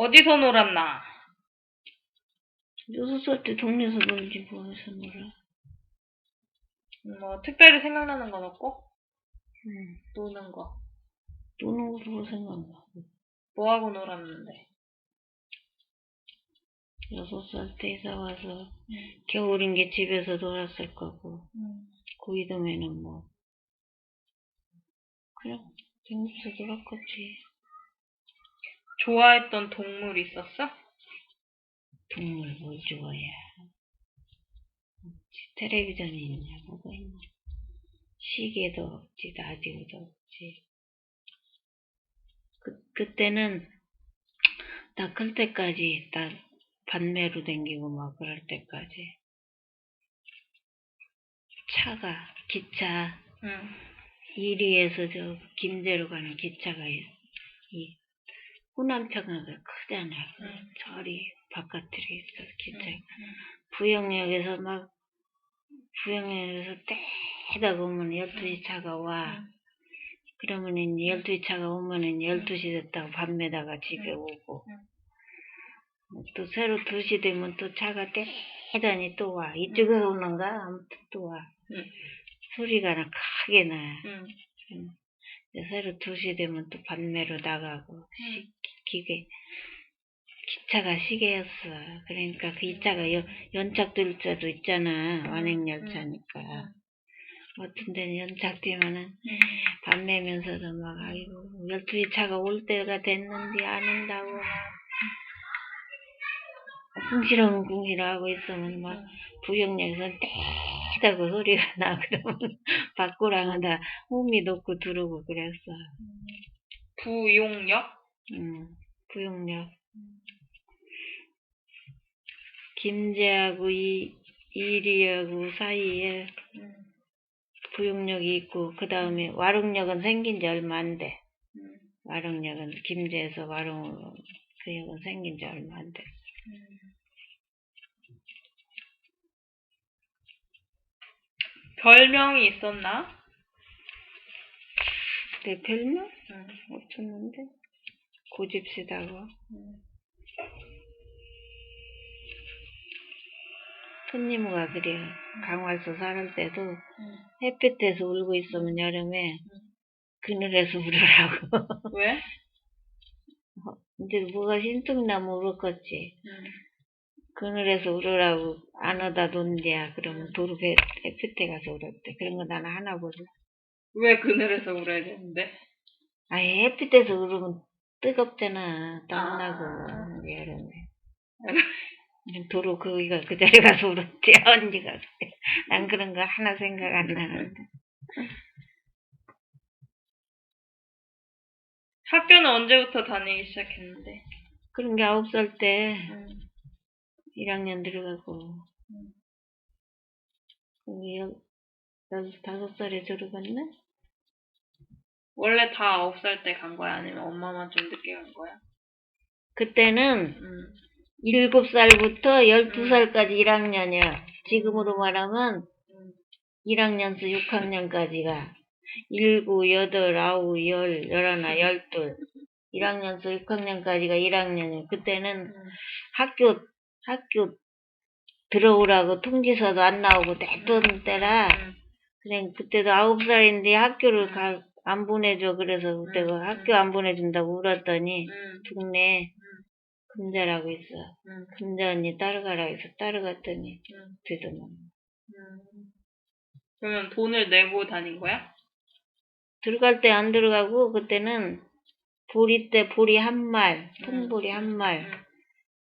어디서 놀았나? 여섯 살 때 동네에서 놀지 뭐해서 놀아. 뭐 특별히 생각나는 건 없고 응. 노는 거. 노는 거로 생각나. 뭐 하고 놀았는데? 여섯 살 때 이사 와서 겨울인 게 집에서 놀았을 거고 고이동에는 뭐 그냥 댕기서 놀았겠지. 좋아했던 동물 있었어? 동물 뭘 좋아해. 텔레비전이 있냐 뭐가 있냐. 시계도 없지 라디오도 없지. 그, 그때는 나 클 때까지 나 반매로 댕기고 막 그럴 때까지 차가 기차 응. 이리에서 저 김제로 가는 기차가 있- 이 호남차가 크잖아. 응. 저리 바깥으로 있어 기차. 부영역에서 막 부영역에서 떼다 보면 12시 차가 와. 그러면은 12시 차가 오면은 12시 됐다고 밤매다가 집에 오고. 또 새로 2시 되면 또 차가 떼다니 또 와. 이쪽에서 오는가? 아무튼 또 와. 응. 소리가 나 크게 나. 응. 음. 새로 2시 되면 또 반매로 나가고, 시, 기계, 기차가 시계였어. 그러니까 그 기차가 연, 연착될 때도 있잖아. 완행 열차니까. 어떤 데는 연착 되면은 밤매면서도 막, 아이고, 12시 차가 올 때가 됐는데 안 온다고. 궁시렁궁시렁 하고 있으면 막 부역역에서 떼다고 소리가 나. 그러면 밖으로 하다 호미 놓고 들어오고 그랬어. 부용역? 응, 부용역. 김제하고 이, 이리하고 사이에 부용역이 있고, 그 다음에 와룡역은 생긴 지 얼마 안 돼. 와룡역은 김제에서 와룡, 그 역은 생긴 지 얼마 안 돼. 별명이 있었나? 내 별명? 응. 없었는데? 고집세다고. 손님우가 그래. 강화서 살을 때도 햇빛에서 울고 있으면 여름에 그늘에서 울으라고. 왜? 이제 뭐가 신통나면 울었겠지. 그늘에서 울으라고 안 오다 논대야. 그러면 도로 배, 햇빛에 가서 울었대. 그런 거 나는 하나 몰라. 왜 그늘에서 울어야 되는데? 아예 햇빛에서 울으면 뜨겁잖아. 땀나고 아. 여름에. 도로 거기가 그 자리 가서 울었지 언니가. 난 그런 거 하나 생각 안 나는데. 학교는 언제부터 다니기 시작했는데? 그런 게 아홉 살때 응. 1학년 들어가고 음. 여- 다섯 살에 들어갔나? 원래 다 아홉 살 때 간 거야? 아니면 엄마만 좀 늦게 간 거야? 그때는 응. 일곱 살부터 열두 살까지 1학년이야. 지금으로 말하면 응. 1학년에서 6학년까지가 일곱, 여덟, 아홉, 열, 열하나, 열둘. 1학년에서 6학년까지가 1학년이야. 그때는 학교, 학교 들어오라고 통지서도 안 나오고 냈던 때라, 응. 그냥 그때도 아홉 살인데 학교를 가, 안 보내줘. 그래서 그때가 음, 학교 안 보내준다고 울었더니, 응. 동네에 금자라고 있어. 응. 금자 언니 따라가라 해서 따라갔더니, 응. 되더만. 응. 그러면 돈을 내고 다닌 거야? 들어갈 때 안 들어가고, 그때는 보리 때 보리 한 말, 통보리 한 말, 응.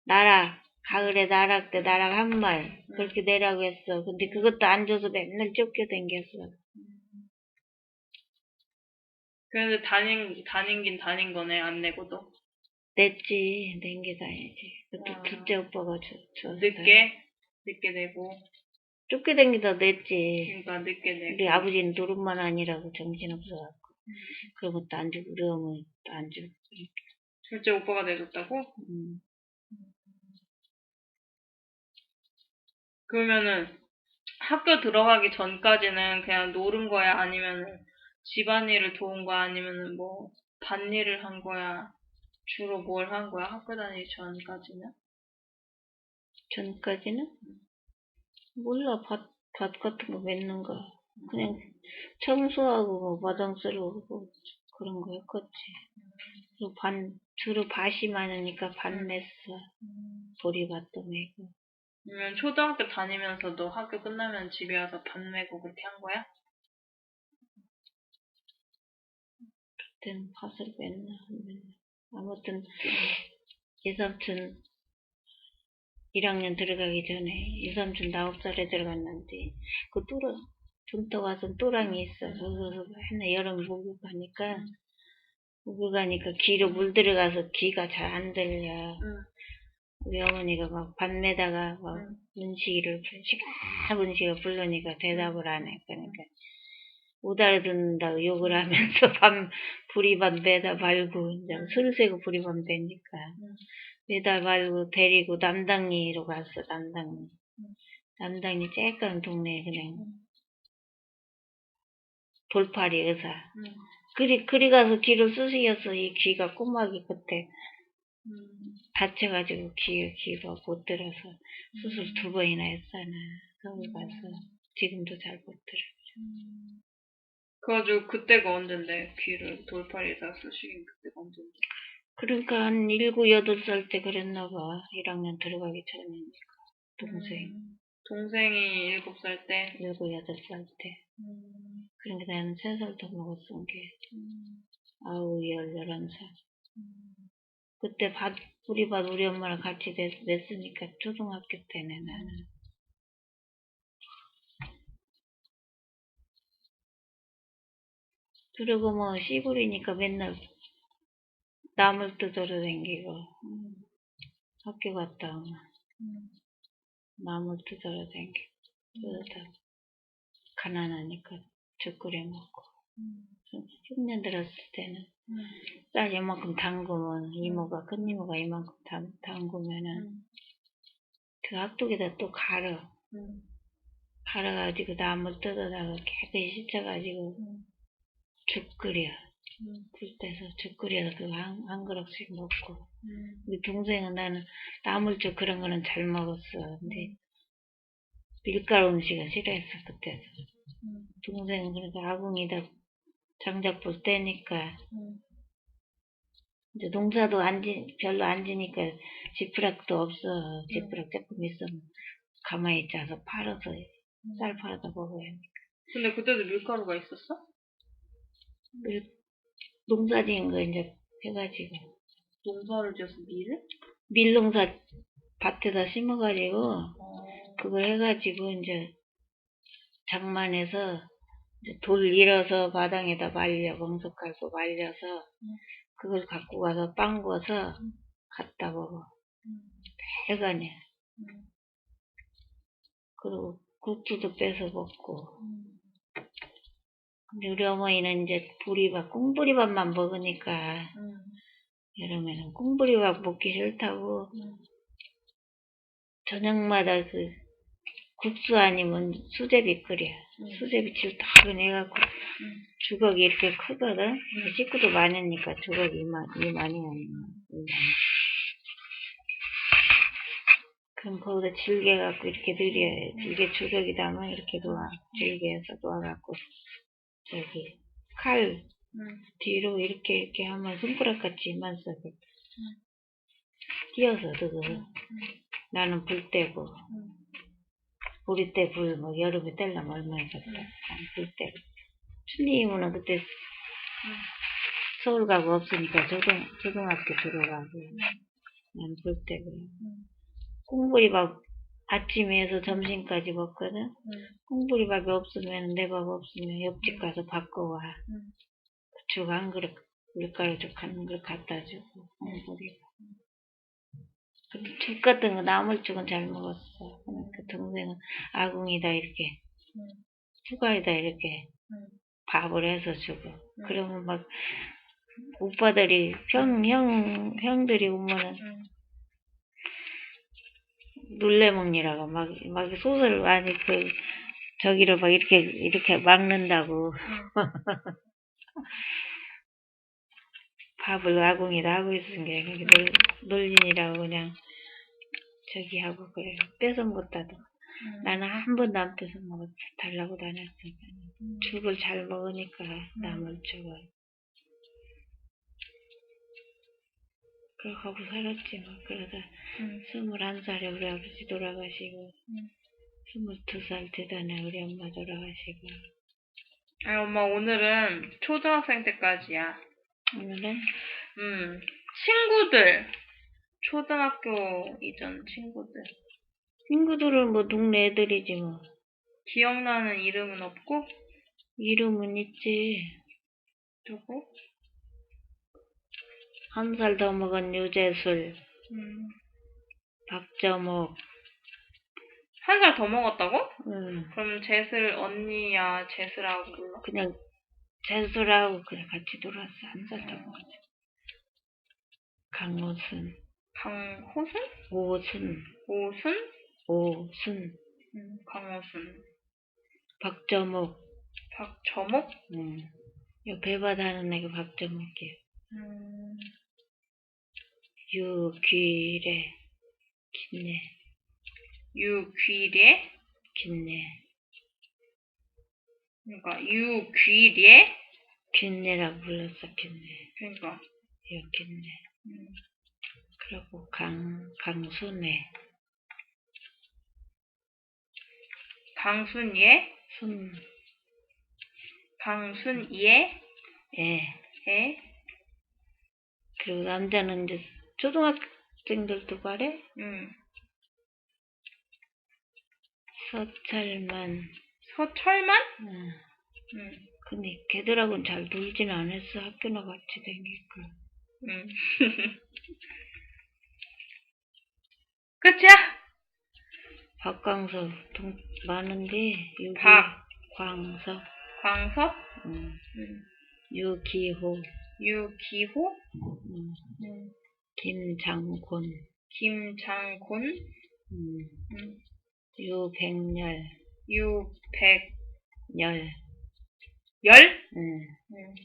나락, 가을에 나락 때 나락 한 말, 그렇게 내라고 했어. 근데 그것도 안 줘서 맨날 쫓겨댕겼어. 그래서 다닌, 다닌긴 다닌 거네, 안 내고도. 냈지, 낸게 다야지. 그것도 아. 둘째 오빠가 줘, 줬어. 늦게? 늦게 내고. 쫓겨댕기다 냈지. 그러니까 늦게 내고. 우리 아버지는 노릇만 아니라고 정신 없어갖고. 그런 것도 안 주고, 그러면 또안 주고. 둘째 오빠가 내줬다고? 음. 그러면은 학교 들어가기 전까지는 그냥 노른 거야? 아니면은 집안일을 도운 거야? 아니면은 뭐 밭일을 한 거야? 주로 뭘 한 거야? 학교 다니기 전까지는? 전까지는? 몰라, 밭, 밭 같은 거 맺는 거. 그냥 청소하고 뭐 마당 쓸고 그런 거 했겠지. 그리고 반, 주로 밭이 많으니까 밭 맸어. 보리밭도 메고. 아니면 초등학교 다니면서도 학교 끝나면 집에 와서 밥 메고 그렇게 한 거야? 밭을 맸나, 안 맸나. 아무튼, 예삼촌 1학년 들어가기 전에, 예삼촌 9살에 들어갔는데, 그 또라, junto 와서 또랑이 있어. 그래서 맨날 여름 목욕 가니까, 목욕 가니까 귀로 물 들어가서 귀가 잘 안 들려. 응. 우리 어머니가 막 밤매다가 막 응. 문식이를 시가 문식이가 부르니까 대답을 안 해. 그러니까 못 알아듣는다고 욕을 하면서 밤 부리밤 매다 말고 이제 술 세고 부리밤 매니까 응. 매다 말고 데리고 남당리로 갔어. 남당리. 응. 남당리 쬐깐 동네에 그냥 응. 돌팔이 의사. 응. 그리 그리 가서 귀를 쓰시겠어. 이 귀가 꼬막이 그때 응. 다쳐가지고 귀, 귀가 못 들어서 수술 두 번이나 했잖아. 서울 가서. 지금도 잘 못 들어. 음. 그래가지고 그때가 언젠데 귀를 돌팔이에다 쓰시긴 그때가 언젠데 그러니까 한 일곱, 여덟 살 때 그랬나 봐. 1학년 들어가기 전이니까. 동생. 음. 동생이 일곱 살 때. 일곱, 여덟 살 때. 음. 그러니까 나는 세 살 더 먹었은 게. 음. 아우, 열, 열한 살. 음. 그때 밭, 우리 밭 우리 엄마랑 같이 냈, 냈으니까 초등학교 때네, 나는. 그리고 뭐 시골이니까 맨날 나물 뜯으러 댕기고 음. 학교 갔다 오면 음. 나물 뜯으러 댕기고 그러다 가난하니까 죽 끓여 먹고 음. 흉년 들었을 때는 음. 쌀 이만큼 담그면 이모가 큰 이모가 이만큼 담, 담그면은 음. 그 학독에다 또 갈아 음. 갈아가지고 나물 뜯어다가 깨끗이 씻어가지고 음. 죽 끓여 음. 굴때서 죽 끓여서 그거 한, 한 그릇씩 먹고 음. 우리 동생은 나는 나물죽 그런 거는 잘 먹었어. 근데 밀가루 음식은 싫어했어 그때. 음. 동생은 그래서 아궁이다 장작 볼 때니까 음. 이제 농사도 안 지, 별로 안 지니까 지푸락도 없어. 지푸락 조금 있으면 가만히 짜서 팔아서 쌀 팔아다 먹어야 돼. 근데 그때도 밀가루가 있었어? 밀, 농사 지은 거 이제 해가지고 농사를 지어서 밀을? 밀농사 밭에다 심어가지고 어. 그거 해가지고 이제 장만해서 이제 돌 밀어서 마당에다 말려 멍석 깔고 말려서 음. 그걸 갖고 가서 빵 구워서 음. 갖다 먹어 음. 해간에 음. 그리고 국수도 빼서 먹고 음. 근데 우리 어머니는 이제 보리밥 꽁보리밥만 먹으니까 음. 여름에는 꽁보리밥 먹기 싫다고 음. 저녁마다 그 국수 아니면 수제비 끓여 음. 수제비 질타근해갖고 음. 주걱이 이렇게 크거든. 식구도 많으니까 주걱이 이만, 이만이 아니면 이만. 그럼 거기다 질게 갖고 이렇게 들여, 질게 주걱이 담아 이렇게 놓아. 질게 해서 놓아갖고, 저기, 칼 음. 뒤로 이렇게 이렇게 하면 손가락같이 이만서게 띄어서 그거. 나는 불 떼고, 음. 우리 때 불, 뭐, 여름에 뗄라면 얼마나 겠다. 불 떼고. 춘리이모는 그때 서울 가고 없으니까 초등, 초등학교 들어가고, 난불 떼고. 음. 콩보리밥 아침에 해서 점심까지 먹거든? 음. 콩보리밥이 없으면, 내 밥 없으면 옆집 가서 바꿔와. 음. 죽한 그릇, 밀가루 죽한 그릇 갖다 주고. 근데 죽 같은 거 나물 죽은 잘 먹었어. 그 동생은 아궁이다 이렇게, 음. 수가에다 이렇게 음. 밥을 해서 주고. 그러면 막, 오빠들이, 형, 형, 형 들이 오면은 음. 놀래 먹니라고 막, 막 소설 많이 그, 저기를 막 이렇게, 이렇게 막는다고. 밥을 아궁이다 하고 있은 게 그게 놀, 놀린이라고 그냥 저기 하고 그래 뺏은 것다도 음. 나는 한 번도 안 뺏어 먹어 달라고 다녔어 음. 죽을 잘 먹으니까 남을 줘가 그렇게 하고 살았지 뭐 그러다 음. 스물한 살에 우리 아버지 돌아가시고 음. 스물두 살 되다네 우리 엄마 돌아가시고 아, 엄마 오늘은 초등학생 때까지야. 오늘은 음, 친구들. 초등학교 이전 친구들. 친구들은 뭐 동네 애들이지 뭐 기억나는 이름은 없고, 이름은 있지 누구? 한 살 더 먹은 유재술 음, 박정옥 한 살 더 먹었다고? 응. 그러면 제슬 언니야, 제슬하고 불러? 그냥 재술하고 그래 같이 놀았어 한살더 먹었지 강호순 강호순? 오순 오순? 오순 음, 강호순. 박정옥 박저목? 응. 요 배바다 하는 애가 박정옥이야 음, 유귀래 김내 유귀례? 김내 그러니까 유귀례? 김내라고 불렀어 김내 그러니까. 요 김내 음, 그리고 강 강순애 강순예? 순 강순예? 예. 에? 그리고 남자는 이제 초등학생들도 말해 음, 서철만 서 철만? 응. 음, 근데 걔들하고는 잘 놀진 않았어 학교나 같이 다니까 음. 끝이야? 박광석 동 많은데 여기 박. 광석 광석? 응. 음, 유기호 유기호? 응. 음, 김장곤 김장곤? 응. 음, 유백열 유백열? 열 응. 음,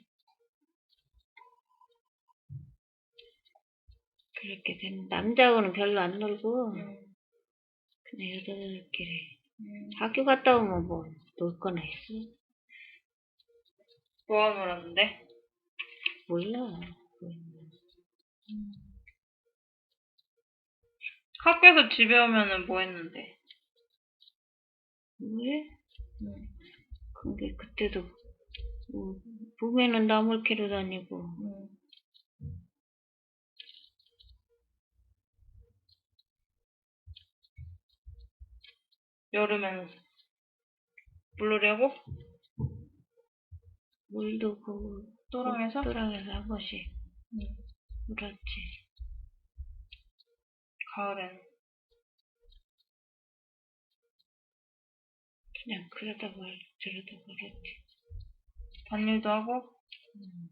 그렇게 된 남자하고는 별로 안 놀고 음, 그냥 여자들끼리 음. 학교 갔다 오면 뭐 놀 거나 있어 뭐하 놀았는데? 몰라 학교에서 집에 오면은 뭐 했는데? 왜? 음, 근데 그때도 뭐, 봄에는 나물 캐러 다니고 음. 여름에는 물놀이하고? 물도 그 또랑에서? 또랑에서 한 번씩 음. 놀았지 가을에는? 그냥 그러다 말 저러다 말았지 반일도 하고? 음.